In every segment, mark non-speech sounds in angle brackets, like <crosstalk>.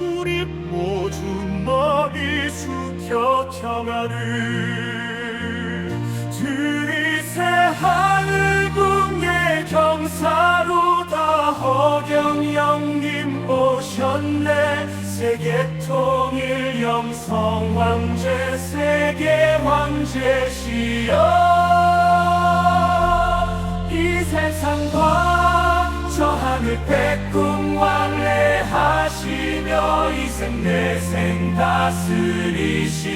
우리 모두 머리 숙여 평화를 들이새 하늘 궁예 경사로 다 허경영님 오셨네. 세계 통일 영성 황제 세계 황제시여. 이 세상과 저 하늘 백궁 왕래하시 며 이생 내 생 다스리시는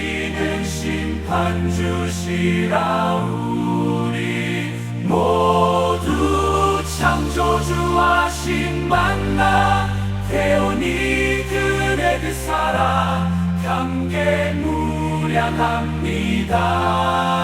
심판 주시라 우리. 모두 창조주 하신 만나 태우니 그의 그 사랑 감개무량합니다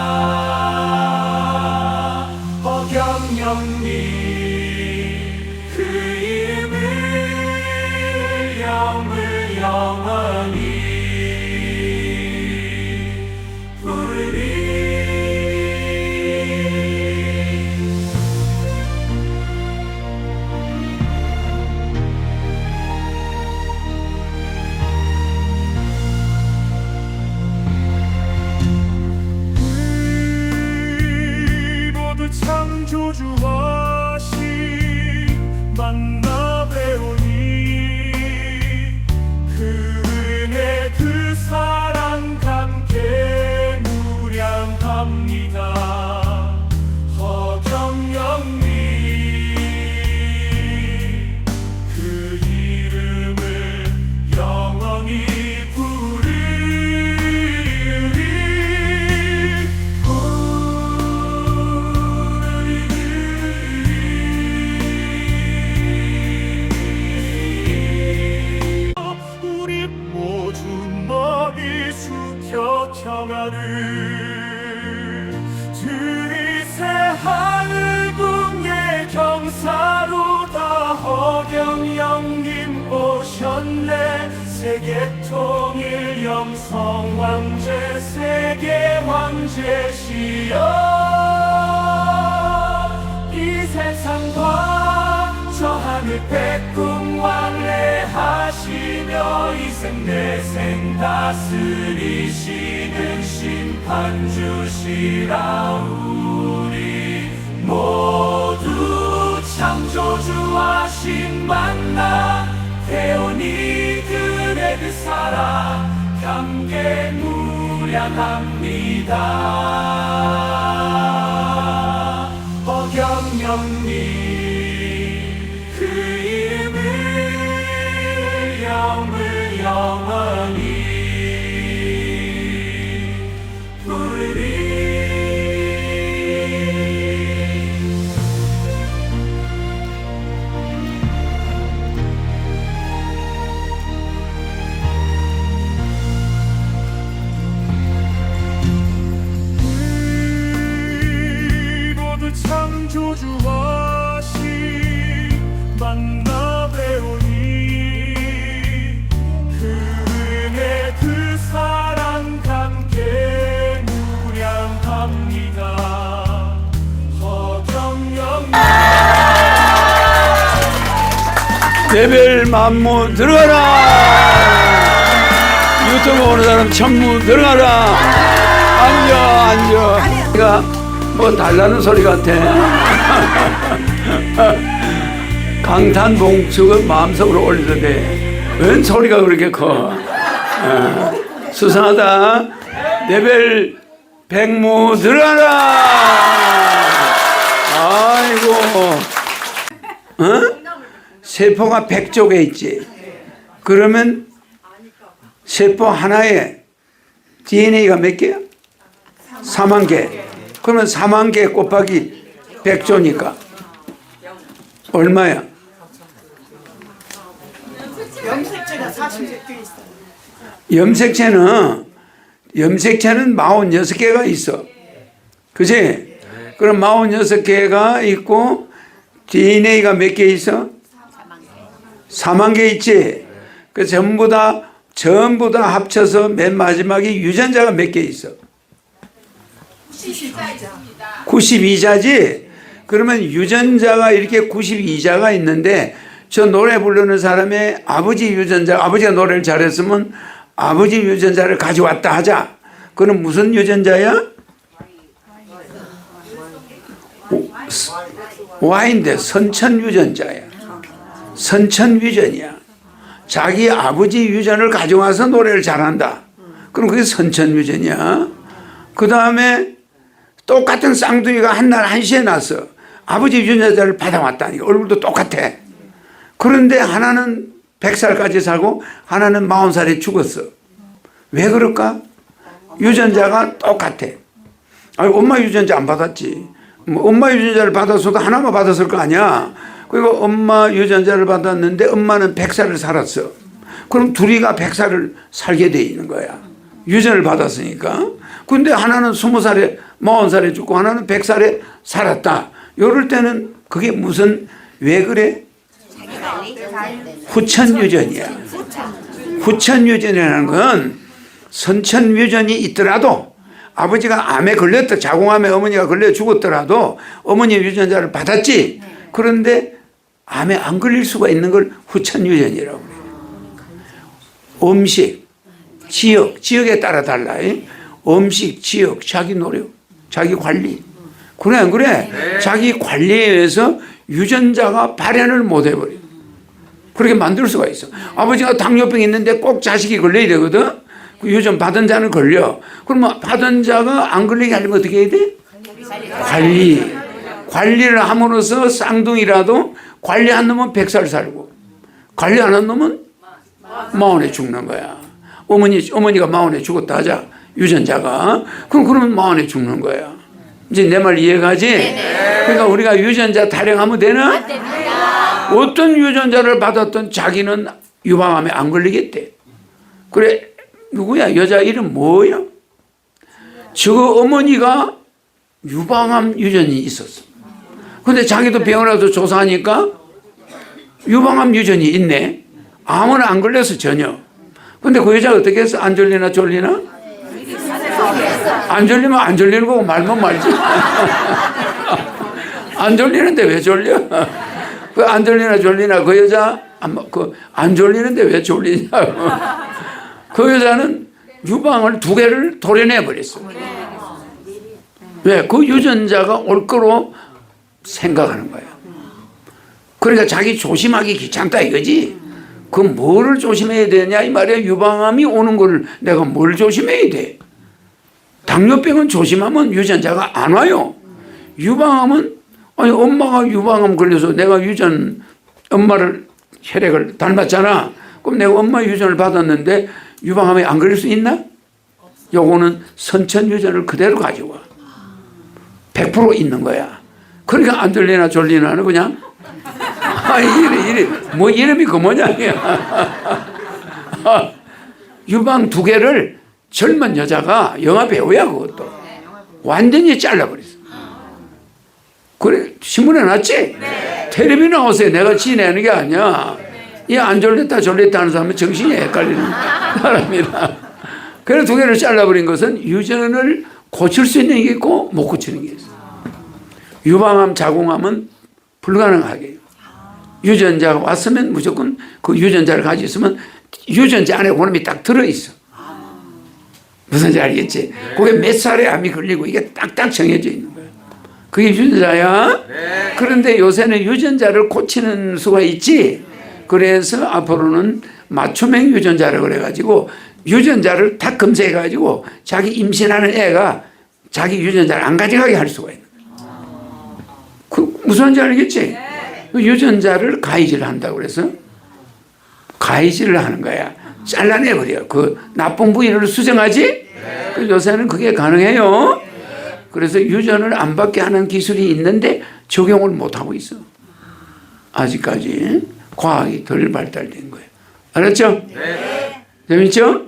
다스리시는 심판 주시라 우리 모두 창조주 하신 만나 태우니 그의 그 사랑 감개 무량합니다. 허경영님 창조주하신 만나 배우니 그 은혜 그 사랑 함께 허경영 만무 들어가라. 유튜브 오는 사람 천무 들어가라. 앉아 앉아. 내가 뭐 달라는 소리 같아 강탄봉축은 마음속으로 올리던데 웬 소리가 그렇게 커 어, 수상하다 레벨 백무 들어가라 아이고 어? 세포가 100쪽에 있지. 그러면 세포 하나에 DNA가 몇 개야? 4만 개. 그러면 4만 개 곱하기 100조니까 얼마야? 염색체가 46개 있어요. 염색체는 염색체는 46개가 있어. 그지? 그럼 46개가 있고 DNA가 몇 개 있어? 4만 개 있지. 그 전부 다 전부 다 합쳐서 맨 마지막에 유전자가 몇 개 있어? 92자지. 그러면 유전자가 이렇게 92자가 있는데 저 노래 부르는 사람의 아버지 유전자, 아버지가 노래를 잘했으면 아버지 유전자를 가져왔다 하자. 그는 무슨 유전자야? Y인데 선천 유전자야. 선천 유전이야. 자기 아버지 유전을 가져와서 노래를 잘한다. 그럼 그게 선천 유전이야. 그 다음에 똑같은 쌍둥이가 한날 한시에 났어. 아버지 유전자를 받아왔다니까. 얼굴도 똑같아. 그런데 하나는 100살까지 살고 하나는 40살에 죽었어. 왜 그럴까? 유전자가 똑같아. 아니, 엄마 유전자 안 받았지. 뭐 엄마 유전자를 받았어도 하나만 받았을 거 아니야. 그리고 엄마 유전자를 받았는데 엄마는 100살을 살았어. 그럼 둘이가 100살을 살게 돼 있는 거야. 유전을 받았으니까. 근데 하나는 20살에, 40살에 죽고 하나는 100살에 살았다. 이럴 때는 그게 무슨, 왜 그래? 후천 유전이야. 후천 유전이라는 건 선천 유전이 있더라도 아버지가 암에 걸렸다 자궁암에 어머니가 걸려 죽었더라도 어머니 유전자를 받았지. 그런데 암에 안 걸릴 수가 있는 걸 후천 유전이라고 그래요. 음식, 지역, 지역에 따라 달라. 이. 음식, 지역, 자기 노력, 자기 관리. 그래 안 그래? 자기 관리에 의해서 유전자가 발현을 못 해버려. 그렇게 만들 수가 있어. 아버지가 당뇨병 있는데 꼭 자식이 걸려야 되거든. 그 유전 받은 자는 걸려. 그러면 받은 자가 안 걸리게 하려면 어떻게 해야 돼? 관리. 관리를 함으로써 쌍둥이라도 관리 안 놈은 100살 살고 관리 안 한 놈은 마흔에 죽는 거야. 어머니, 어머니가 마흔에 죽었다 하자. 유전자가. 그럼 그러면 마흔에 죽는 거야. 이제 내 말 이해가지? 그러니까 우리가 유전자 타령하면 되나? 어떤 유전자를 받았던 자기는 유방암에 안 걸리겠대. 그래, 누구야? 여자 이름 뭐야? 저 어머니가 유방암 유전이 있었어. 근데 자기도 병원 와서 조사하니까 유방암 유전이 있네. 암은 안 걸려서 전혀. 근데 그 여자가 어떻게 했어? 안 졸리나 졸리나? 안 졸리면 안 졸리는 거고 말면 말지. 안 졸리는데 왜 졸려? 그 안 졸리나 졸리나 그 여자 그안 졸리는데 왜 졸리냐고. 그 여자는 유방을 두 개를 도려내 버렸어. 왜? 그 유전자가 올 거로 생각하는 거야. 그러니까 자기 조심하기 귀찮다 이거지. 그 뭐를 조심해야 되냐 이 말이야. 유방암이 오는 걸 내가 뭘 조심해야 돼. 당뇨병은 조심하면 유전자가 안 와요. 유방암은 아니 엄마가 유방암 걸려서 내가 유전 엄마를 혈액을 닮았잖아. 그럼 내가 엄마 유전을 받았는데 유방암에 안 걸릴 수 있나? 요거는 선천 유전을 그대로 가져와. 100% 있는 거야. 그러니까 안 졸리나 졸리나는 그냥 아 이래 이래 뭐 이름이 그 모양이야. <laughs> 유방 두 개를 젊은 여자가 영화 배우야 그것도 완전히 잘라버렸어. 그래 신문에 났지? 텔레비 나오세요. 내가 지내는 게 아니야. 이 안 졸렸다 졸렸다 하는 사람은 정신이 헷갈리는 <laughs> 사람이다. 그래 두 개를 잘라버린 것은 유전을 고칠 수 있는 게 있고 못 고치는 게 있어. 유방암, 자궁암은 불가능하게. 유전자가 왔으면 무조건 그 유전자를 가지고 있으면 유전자 안에 그놈이 딱 들어있어. 무슨 지 알겠지? 그게 몇 살에 암이 걸리고 이게 딱딱 정해져 있는 거야. 그게 유전자야. 그런데 요새는 유전자를 고치는 수가 있지. 그래서 앞으로는 맞춤형 유전자를 그래가지고 유전자를 다 검색해가지고 자기 임신하는 애가 자기 유전자를 안 가져가게 할 수가 있는 거야. 그 무슨 말인지 알겠지? 그 유전자를 가이질 한다고 그래서 가이질을 하는 거야. 잘라내버려. 그 나쁜 부위를 수정하지? 그 요새는 그게 가능해요. 그래서 유전을 안 받게 하는 기술이 있는데 적용을 못하고 있어. 아직까지 과학이 덜 발달된 거예요. 알았죠? 재밌죠?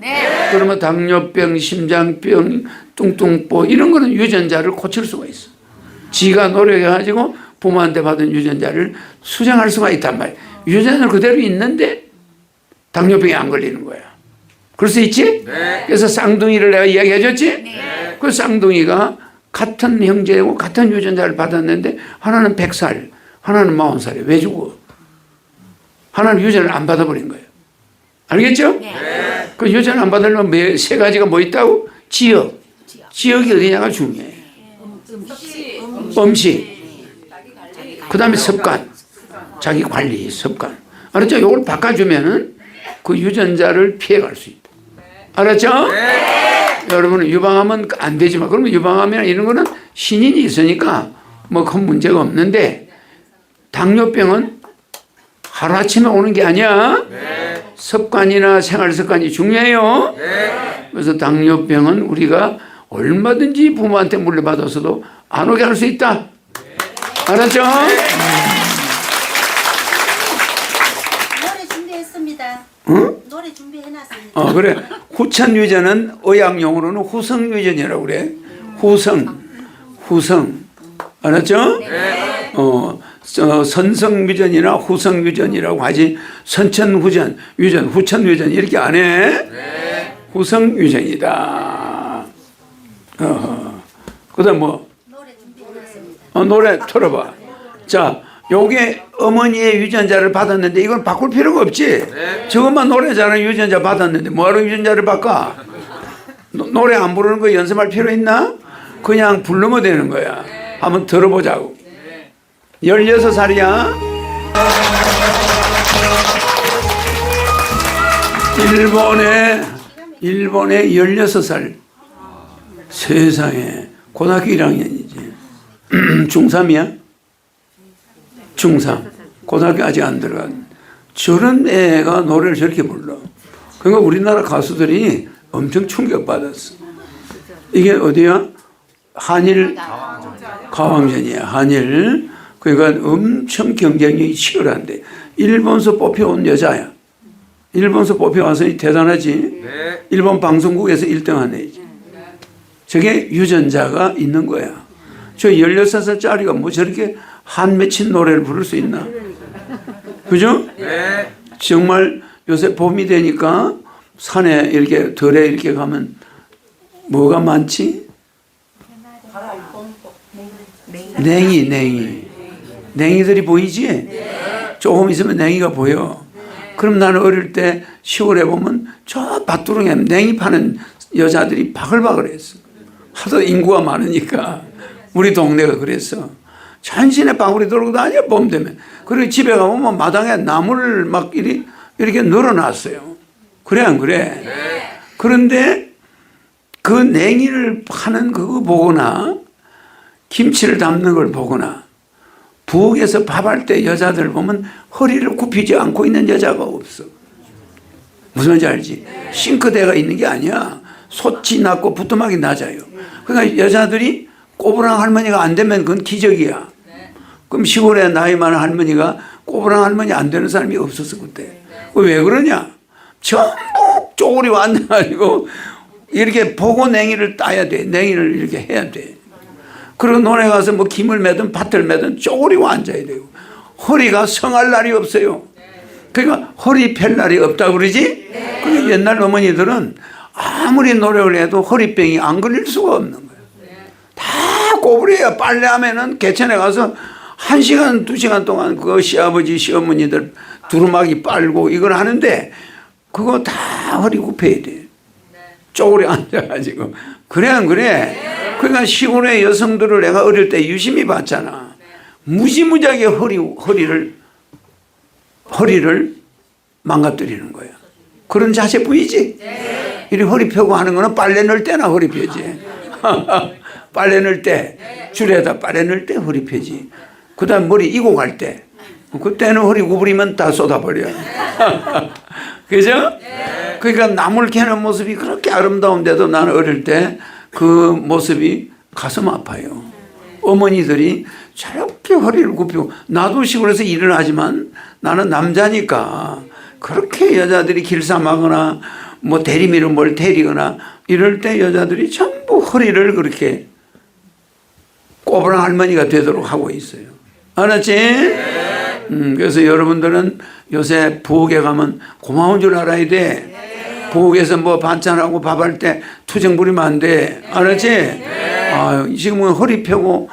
그러면 당뇨병, 심장병, 뚱뚱보 이런 거는 유전자를 고칠 수가 있어. 지가 노력해가지고 부모한테 받은 유전자를 수정할 수가 있단 말이야. 유전자는 그대로 있는데 당뇨병이 안 걸리는 거야. 그럴 수 있지? 그래서 쌍둥이를 내가 이야기해 줬지? 그 쌍둥이가 같은 형제고 같은 유전자를 받았는데 하나는 100살, 하나는 40살에 왜 죽어? 하나님 유전을 안 받아버린 거예요. 알겠죠? 그 유전을 안 받으려면 매- 세 가지가 뭐 있다고? 지역. 지역 이 어디냐가 중요해. 음식. 그 다음에 습관. 자기 관리, 습관. 알았죠? 이걸 바꿔주면은 그 유전자를 피해갈 수 있다. 알았죠? 여러분은 유방하면 안 되지만, 그러면 유방암이나 이런 거는 신인이 있으니까 뭐 큰 문제가 없는데, 당뇨병은 하루아침에 오는 게 아니야. 습관이나 생활 습관이 중요해요. 그래서 당뇨병은 우리가 얼마든지 부모한테 물려받아서도 안 오게 할 수 있다. 알았죠? 노래 준비했습니다. 응? 노래 준비해놨습니다. 어, 그래. 후천 유전은 의학 용어로는 후성 유전이라고 그래. 후성. 후성. 알았죠? 어, 어, 선성 유전이나 후성 유전이라고 하지. 선천 후전, 유전, 후천 유전 이렇게 안 해. 후성 유전이다. 어. 그다음 뭐 노래 준비해놨습니다. 어, 노래 틀어봐. 자, 요게 어머니의 유전자를 받았는데 이건 바꿀 필요가 없지. 저것만 노래잖아. 유전자 받았는데 뭐하러 유전자를 바꿔? 노, 노래 안 부르는 거 연습할 필요 있나? 그냥 부르면 되는 거야. 한번 들어보자고. 16살이야. 일본에, 일본에 16살. 세상에. 고등학교 1학년이지. <clears throat> 중3이야? 중3. 고등학교 아직 안 들어간. 저런 애가 노래를 저렇게 불러. 그러니까 우리나라 가수들이 엄청 충격받았어. 이게 어디야? 한일 가왕전이야. 한일. 그러니까 엄청 경쟁력이 치열한데 일본서 뽑혀온 여자야. 일본서 뽑혀와서 대단하지. 일본 방송국에서 1등한 애지. 저게 유전자가 있는 거야. 저 16살짜리가 뭐 저렇게 한 맺힌 노래를 부를 수 있나? 그죠? 정말 요새 봄이 되니까 산에 이렇게 들에 이렇게 가면 뭐가 많지? 냉이, 냉이. 냉이들이 보이지? 조금 있으면 냉이가 보여. 그럼 나는 어릴 때 시골에 보면 저 밭두렁에 냉이 파는 여자들이 바글바글 했어. 하도 인구가 많으니까 우리 동네가 그랬어. 전신에 방울이 들고 다녀 봄 되면. 그리고 집에 가보면 뭐 마당에 나무를 막 이렇게 늘어놨어요. 그래 안 그래? 그런데 그 냉이를 파는 그거 보거나 김치를 담는 걸 보거나 부엌에서 밥할 때 여자들 보면 허리를 굽히지 않고 있는 여자가 없어. 무슨 말인지 알지? 싱크대가 있는 게 아니야. 솥이 낮고 부뚜막이 낮아요. 그러니까 여자들이 꼬부랑 할머니가 안 되면 그건 기적이야. 그럼 시골에 나이 많은 할머니가 꼬부랑 할머니 안 되는 사람이 없었어 그때. 왜 그러냐? 전부 쪼그리 앉아가지고 이렇게 보고 냉이를 따야 돼. 냉이를 이렇게 해야 돼. 그리고 논에 가서 뭐 김을 매든 밭을 매든 쪼그리고 앉아야 되고 허리가 성할 날이 없어요. 그러니까 허리 펼 날이 없다 그러지? 그러니까 옛날 어머니들은 아무리 노력을 해도 허리병이 안 걸릴 수가 없는 거예요. 다 꼬부려야 빨래하면은 개천에 가서 한 시간 두 시간 동안 그 시아버지 시어머니들 두루마기 빨고 이걸 하는데 그거 다 허리 굽혀야 돼. 쪼그려 앉아가지고 그래 안 그래? 그러니까 시골의 여성들을 내가 어릴 때 유심히 봤잖아. 무지무지하게 허리 허리를 허리를 망가뜨리는 거야. 그런 자세 보이지? 이리 허리 펴고 하는 거는 빨래 넣을 때나 허리 펴지. <laughs> 빨래 넣을 때, 줄에다 빨래 넣을 때 허리 펴지. 그 다음 머리 이고 갈 때. 그때는 허리 구부리면 다 쏟아버려. <laughs> 그죠? 그러니까 나물 캐는 모습이 그렇게 아름다운데도 나는 어릴 때 그 모습이 가슴 아파요. 어머니들이 저렇게 허리를 굽히고 나도 시골에서 일을 하지만 나는 남자니까 그렇게 여자들이 길쌈하거나 뭐 대리미로 뭘 데리거나 이럴 때 여자들이 전부 허리를 그렇게 꼬부랑 할머니가 되도록 하고 있어요. 알았지? 음, 그래서 여러분들은 요새 부엌에 가면 고마운 줄 알아야 돼. 부엌에서 뭐 반찬하고 밥 할 때 투정 부리면 안 돼. 알았지? 아, 지금은 허리 펴고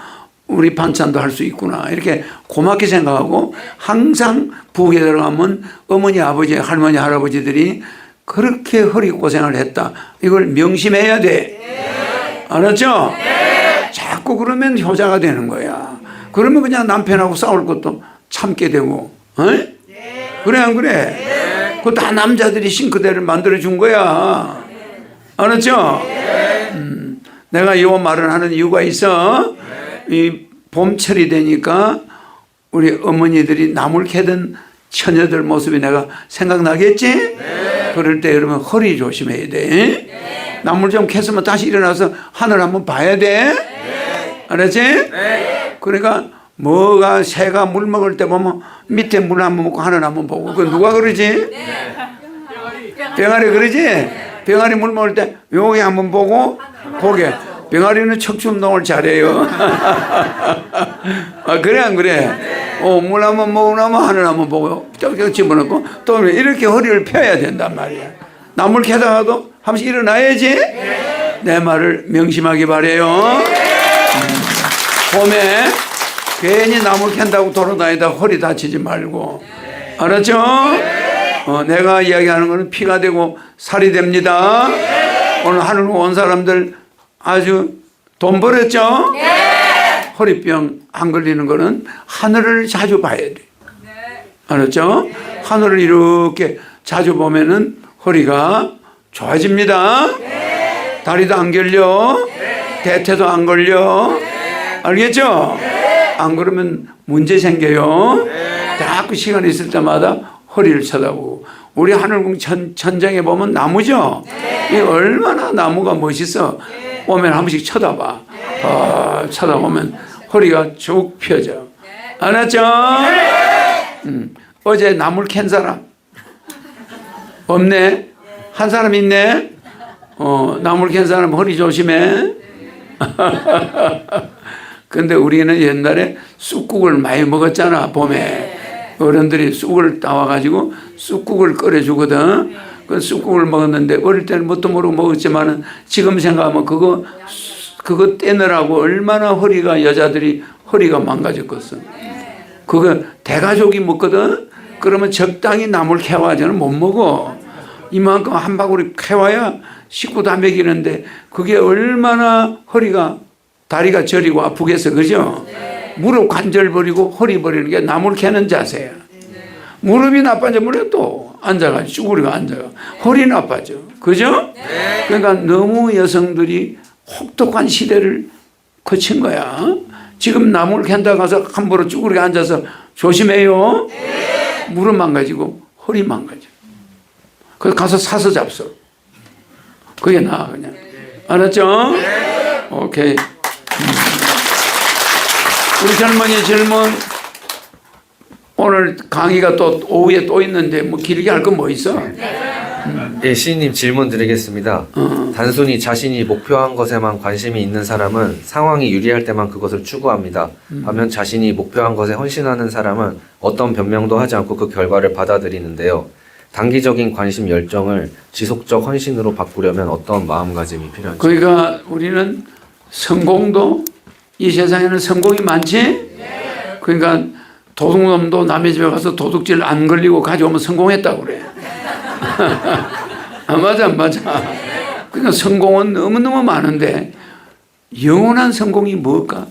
우리 반찬도 할 수 있구나. 이렇게 고맙게 생각하고 항상 부엌에 들어가면 어머니, 아버지, 할머니, 할아버지들이 그렇게 허리 고생을 했다. 이걸 명심해야 돼. 알았죠? 자꾸 그러면 효자가 되는 거야. 그러면 그냥 남편하고 싸울 것도 참게 되고, 어? 그래, 안 그래? 그거 다 남자들이 싱크대를 만들어 준 거야. 알았죠? 음, 내가 이 말을 하는 이유가 있어. 이 봄철이 되니까 우리 어머니들이 나물 캐던 처녀들 모습이 내가 생각나겠지? 그럴 때 여러분 허리 조심해야 돼. 나물 좀 캐으면 다시 일어나서 하늘 한번 봐야 돼. 알았지? 그러니까 뭐가 새가 물 먹을 때 보면 밑에 물 한 번 먹고 하늘 한 번 보고 그 누가 그러지? 병아리 그러지? 병아리 물 먹을 때 여기 한 번 보고 보게. 병아리는 척추운동을 잘해요. <laughs> 아, 그래 안 그래? 어, 물 한번 먹고 나면 하늘 한번 보고 쩍쩍 집어넣고 또 이렇게 허리를 펴야 된단 말이야. 나물 캐다가도 한 번씩 일어나야지. 내 말을 명심하기 바래요. 음, 봄에 괜히 나물 캔다고 돌아다니다 허리 다치지 말고 알았죠? 어, 내가 이야기하는 거는 피가 되고 살이 됩니다. 오늘 하늘 온 사람들 아주 돈 벌었죠? 허리병 안 걸리는 거는 하늘을 자주 봐야 돼. 알았죠? 하늘을 이렇게 자주 보면은 허리가 좋아집니다. 다리도 안 결려. 대퇴도 안 걸려. 알겠죠? 안 그러면 문제 생겨요. 자꾸 시간 있을 때마다 허리를 쳐다보고. 우리 하늘궁 천, 천장에 보면 나무죠? 이 얼마나 나무가 멋있어. 오면 한 번씩 쳐다봐. 더 쳐다보면 허리가 쭉 펴져. 알았죠? 음, 어제 나물 캔 사람? 없네? 한 사람 있네? 어, 나물 캔 사람 허리 조심해. <laughs> 근데 우리는 옛날에 쑥국을 많이 먹었잖아, 봄에. 어른들이 쑥을 따와가지고 쑥국을 끓여주거든. 그 쑥국을 먹었는데 어릴 때는 뭣도 모르고 먹었지만은 지금 생각하면 그거, 그거 떼느라고 얼마나 허리가, 여자들이 허리가 망가졌겠어. 그거 대가족이 먹거든? 그러면 적당히 나물 캐와야지는 못 먹어. 이만큼 한 바구리 캐와야 식구 다 먹이는데 그게 얼마나 허리가 다리가 저리고 아프겠어. 그죠? 무릎 관절 버리고 허리 버리는 게 나물 캐는 자세야. 무릎이 나빠져 버려 또 앉아가지고 쭈구리가 앉아가 허리 나빠져. 그죠? 그러니까 너무 여성들이 혹독한 시대를 거친 거야. 지금 나물 캔다 가서 함부로 쭈구리가 앉아서 조심해요. 무릎 망가지고 허리 망가져. 그래서 가서 사서 잡숴. 그게 나아 그냥. 알았죠? 오케이. 음. 우리 젊은이 질문 오늘 강의가 또 오후에 또 있는데 뭐 길게 할 건 뭐 있어? 예, 시인님 질문 드리겠습니다. 어. 단순히 자신이 목표한 것에만 관심이 있는 사람은 상황이 유리할 때만 그것을 추구합니다. 반면 자신이 목표한 것에 헌신하는 사람은 어떤 변명도 하지 않고 그 결과를 받아들이는데요. 단기적인 관심 열정을 지속적 헌신으로 바꾸려면 어떤 마음가짐이 필요한지. 그러니까 우리는 성공도 이 세상에는 성공이 많지? 그러니까 도둑놈도 남의 집에 가서 도둑질 안 걸리고 가져오면 성공했다고 그래. <laughs> 아, 맞아, 안 맞아. 그러니까 성공은 너무너무 많은데 영원한 성공이 뭘까?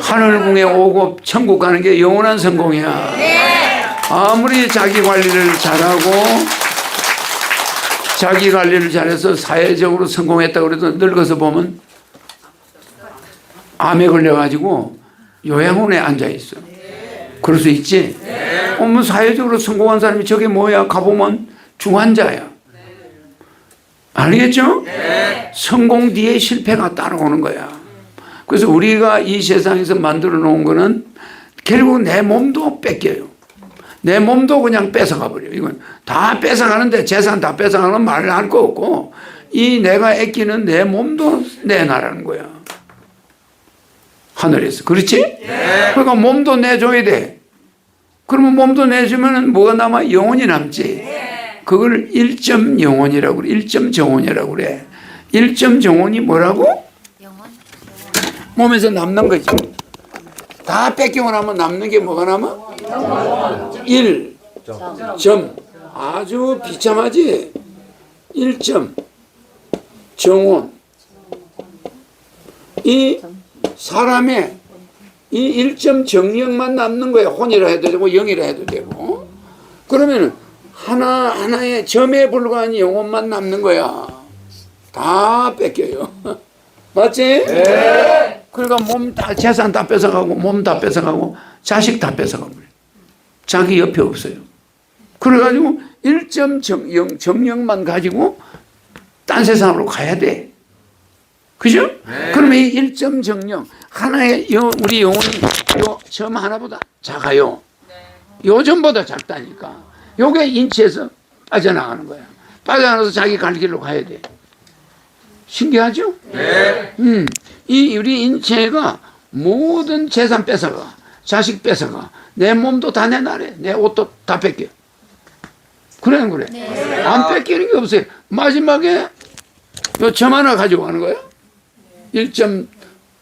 하늘궁에 오고 천국 가는 게 영원한 성공이야. 아무리 자기 관리를 잘하고 자기 관리를 잘해서 사회적으로 성공했다고 그래도 늙어서 보면 암에 걸려가지고 요양원에 앉아 있어. 그럴 수 있지? 어머, 사회적으로 성공한 사람이 저게 뭐야? 가보면 중환자야. 알겠죠? 성공 뒤에 실패가 따라오는 거야. 그래서 우리가 이 세상에서 만들어 놓은 거는 결국 내 몸도 뺏겨요. 내 몸도 그냥 뺏어가 버려. 이건 다 뺏어가는데 재산 다 뺏어가는 말을 할 거 없고 이 내가 아끼는 내 몸도 내놔라는 거야. 하늘에서. 그렇지? 그러니까 몸도 내줘야 돼. 그러면 몸도 내주면 뭐가 남아? 영혼이 남지. 그걸 일점 영혼이라고 그래. 일점 정혼이라고 그래. 일점 정혼이 뭐라고? 몸에서 남는 거지. 다 뺏기고 나면 남는 게 뭐가 남아? 1. 점. 아주 비참하지? 1점. 정원. 이 사람의 이 1점 정령만 남는 거야. 혼이라 해도 되고 영이라 해도 되고. 그러면 하나 하나의 점에 불과한 영혼만 남는 거야. 다 뺏겨요. <laughs> 맞지? 네. 그러니까 몸 다 재산 다 뺏어가고 몸 다 뺏어가고 자식 다 뺏어가고. 자기 옆에 없어요. 그래가지고 1점 정령, 정령만 가지고 딴 세상으로 가야 돼. 그죠? 그러면 이 1점 정령 하나의 영, 우리 영혼이 요 점 하나보다 작아요. 요 점보다 작다니까. 요게 인체에서 빠져나가는 거야. 빠져나가서 자기 갈 길로 가야 돼. 신기하죠? 네. 음, 이 우리 인체가 모든 재산 뺏어가, 자식 뺏어가, 내 몸도 다 내놔래, 내 옷도 다 뺏겨. 그래, 안 그래? 안 뺏기는 게 없어요. 마지막에 요점 하나 가지고 가는 거예요. 1점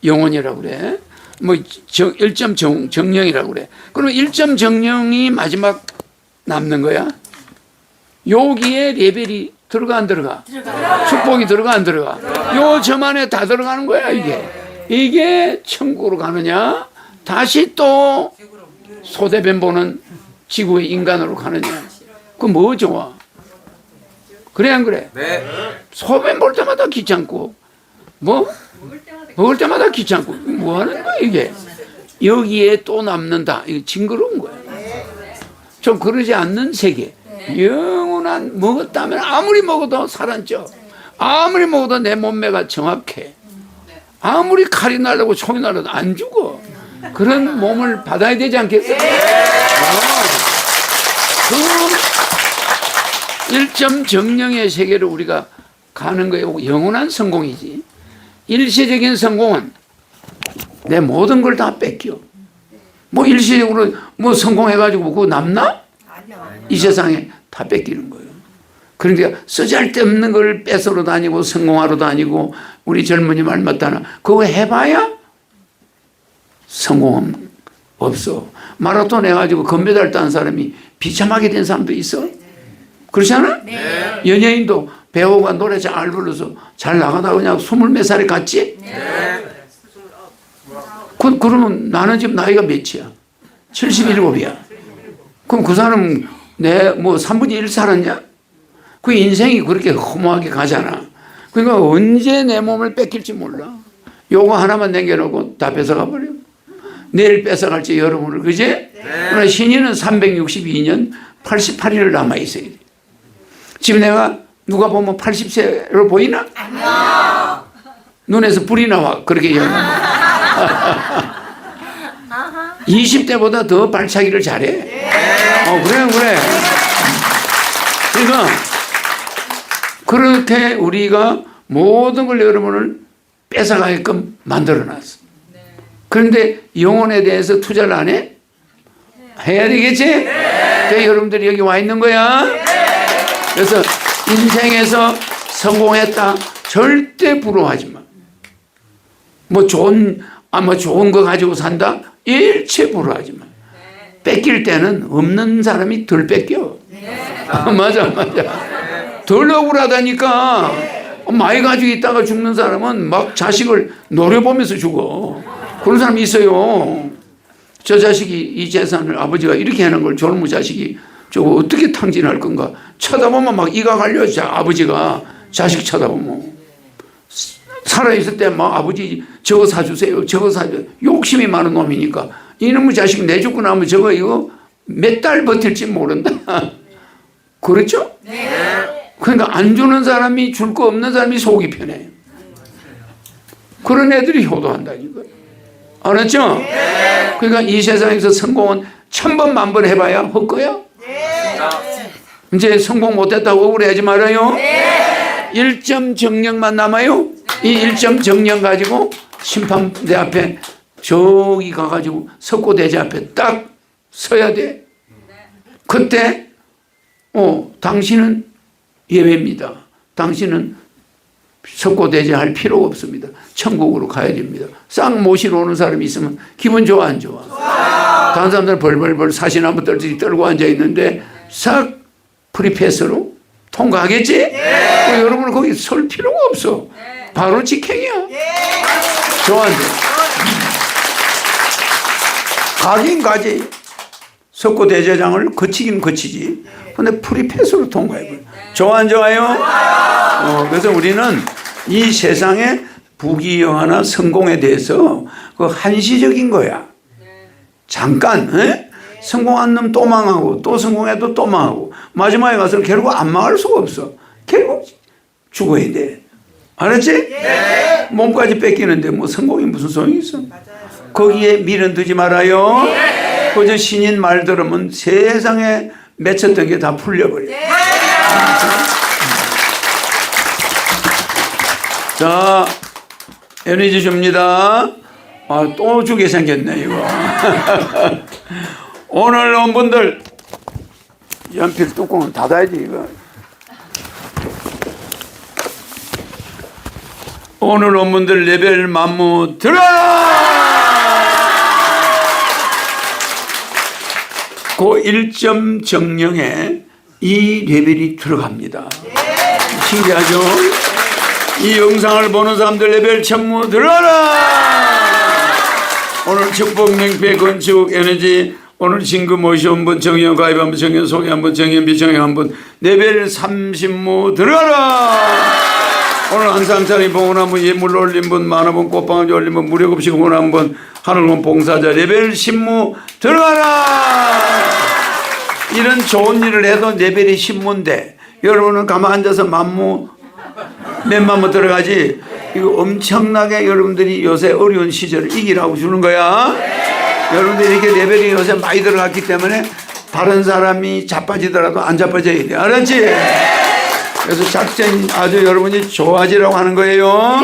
영혼이라고 그래. 뭐, 정, 1점 정, 정령이라고 그래. 그럼 1점 정령이 마지막 남는 거야. 여기에 레벨이 들어가 안 들어가? 축복이 들어가 안 들어가? 요점 안에 다 들어가는 거야 이게. 이게 천국으로 가느냐? 다시 또 소대변 보는 지구의 인간으로 가느냐? 그 뭐 좋아? 그래 안 그래? 네. 소변 볼 때마다 귀찮고 뭐 먹을 때마다 귀찮고 뭐 하는 거야 이게? 여기에 또 남는다. 이거 징그러운 거야. 좀 그러지 않는 세계. 영원한 먹었다면 아무리 먹어도 살았죠. 아무리 먹어도 내 몸매가 정확해. 아무리 칼이 날라고 총이 날라도 안 죽어. 그런 몸을 받아야 되지 않겠어? 어. 그 일점 정령의 세계를 우리가 가는 거예요. 영원한 성공이지. 일시적인 성공은 내 모든 걸 다 뺏겨. 뭐 일시적으로 뭐 성공해가지고 그거 남나? 이 세상에 다 뺏기는 거예요. 그러니까 쓰잘데없는 걸 뺏으러 다니고 성공하러 다니고 우리 젊은이 말 맞다나 그거 해봐야 성공은 없어. 마라톤 해가지고 금메달 딴 사람이 비참하게 된 사람도 있어. 그렇지 않아? 연예인도 배우가 노래 잘 불러서 잘 나가다 그냥 스물 몇 살에 갔지? 그, 그러면 나는 지금 나이가 몇이야? 77이야. 그럼 그 사람 내 뭐 3분의 1 살았냐? 그 인생이 그렇게 허무하게 가잖아. 그러니까 언제 내 몸을 뺏길지 몰라. 요거 하나만 남겨놓고 다 뺏어가 버려. 내일 뺏어갈지 여러분을 그제? 그러나 신인은 362년 88일을 남아 있어야 돼. 지금 내가 누가 보면 80세로 보이나? 눈에서 불이 나와 그렇게 얘기하면 20대보다 더 발차기를 잘해. 어, 그래, 그래. 그러니까, 그렇게 우리가 모든 걸 여러분을 뺏어가게끔 만들어 놨어. 그런데 영혼에 대해서 투자를 안 해? 해야 되겠지? 그래서 여러분들이 여기 와 있는 거야. 그래서 인생에서 성공했다. 절대 부러워하지 마. 뭐 좋은, 아, 뭐 좋은 거 가지고 산다? 일체 부러워하지 마. 뺏길 때는 없는 사람이 덜 뺏겨. 아, <laughs> 맞아, 맞아. 덜 억울하다니까. 많이 가지고 있다가 죽는 사람은 막 자식을 노려보면서 죽어. 그런 사람이 있어요. 저 자식이 이 재산을 아버지가 이렇게 해놓은 걸 젊은 자식이 저거 어떻게 탕진할 건가. 쳐다보면 막 이가 갈려, 자, 아버지가. 자식 쳐다보면. 살아있을 때 막 아버지 저거 사주세요. 저거 사줘. 욕심이 많은 놈이니까. 이놈의 자식 내주고 나면 저거 이거 몇 달 버틸지 모른다. <laughs> 그렇죠? 그러니까 안 주는 사람이 줄 거 없는 사람이 속이 편해. 그런 애들이 효도한다니까. 알았죠? 그러니까 이 세상에서 성공은 천 번, 만 번 해봐야 헛거야? 이제 성공 못했다고 억울해하지 말아요. 1점 정령만 남아요. 이 1점 정령 가지고 심판대 앞에 저기 가가지고 석고대제 앞에 딱 서야 돼. 그때 어 당신은 예외입니다. 당신은 석고대제 할 필요가 없습니다. 천국으로 가야 됩니다. 싹 모시러 오는 사람이 있으면 기분 좋아 안 좋아? 다른 사람들 벌벌벌 사시나무 떨듯이 떨고 앉아 있는데 싹 프리패스로 통과하겠지? 그 여러분은 거기 설 필요가 없어. 바로 직행이야. 좋아 안 좋아? 가긴 가지. 석고 대제장을 거치긴 거치지. 근데 프리패스로 통과해버려. 좋아 안 좋아요? 어, 그래서 우리는 이 세상의 부귀영화나 성공에 대해서 그 한시적인 거야. 잠깐, 에? 성공한 놈 또 망하고, 또 성공해도 또 망하고, 마지막에 가서는 결국 안 망할 수가 없어. 결국 죽어야 돼. 알았지? 몸까지 뺏기는데 뭐 성공이 무슨 소용이 있어? 거기에 미련 두지 말아요. 그저 신인 말 들으면 세상에 맺혔던 게 다 풀려버려. 자, 에너지 줍니다. 아, 또 주게 생겼네, 이거. <laughs> 오늘 온 분들, 연필 뚜껑은 닫아야지, 이거. 오늘 온 분들 레벨 만무 들어라! 그 1점 정령에 이 레벨이 들어갑니다. 신기하죠? 이 영상을 보는 사람들 레벨 천무 들어라! 오늘 축복 맹패 건축 에너지 오늘 신금 모셔온 분 정연 가입 한분 정연 소개 한분 정연 비정연 한분 레벨 30무 들어가라! 오늘 한상차리 봉헌 한 분, 예물 올린 분, 만화분, 꽃방울 올린 분, 무료급식 후원한 분, 하늘원 봉사자, 레벨 10무 들어가라! 이런 좋은 일을 해도 레벨이 10무인데, 여러분은 가만 앉아서 만무, 몇 만무 들어가지? 이거 엄청나게 여러분들이 요새 어려운 시절을 이기라고 주는 거야. 여러분들이 이렇게 레벨이 요새 많이 들어갔기 때문에 다른 사람이 자빠지더라도 안 자빠져야 돼. 알았지? 그래서 작전 아주 여러분이 좋아지라고 하는 거예요.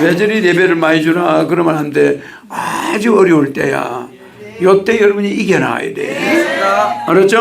왜 저리 레벨을 많이 주나 그러면 안 돼. 아주 어려울 때야. 요때 여러분이 이겨나가야 돼. 알았죠?